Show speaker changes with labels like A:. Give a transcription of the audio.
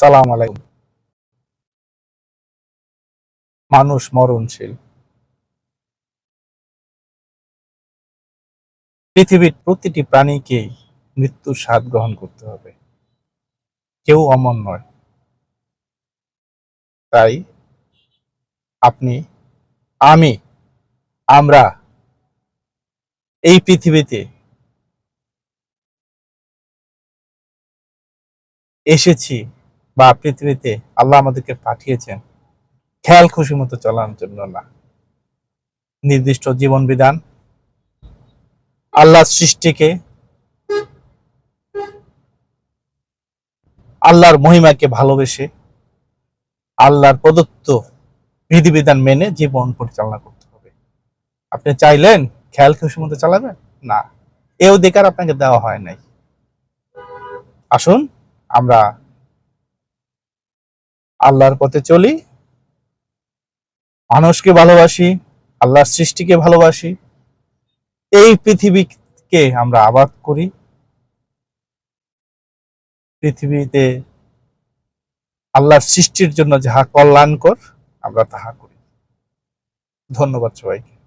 A: সালাম আলাইকুম। মানুষ মরণশীল। পৃথিবীর প্রতিটি প্রাণীকেই মৃত্যুর স্বাদ গ্রহণ করতে হবে। কেউ অমর নয়। তাই আপনি, আমি, আমরা এই পৃথিবীতে এসেছি বা পৃথিবীতে আল্লাহ আমাদেরকে পাঠিয়েছেন, খেয়াল খুশি মতো চলার জন্য না। নির্দিষ্ট জীবন বিধান, আল্লাহর সৃষ্টিকে, আল্লাহর মহিমাকে ভালোবেসে আল্লাহর প্রদত্ত বিধিবিধান মেনে জীবন পরিচালনা করতে হবে। আপনি চাইলেন খেয়াল খুশি মতো চালাবেন? না। এ অধিকার আপনাকে দেওয়া হয় নাই। আসুন, আমরা আল্লাহর পথে চলি। মানুষকে ভালোবাসি, আল্লাহর সৃষ্টিকে ভালোবাসি। এই পৃথিবীকে আমরা আবাদ করি। পৃথিবীতে আল্লাহর সৃষ্টির জন্য যাহা কল্যাণকর, আমরা তাহা করি। ধন্যবাদ সবাইকে।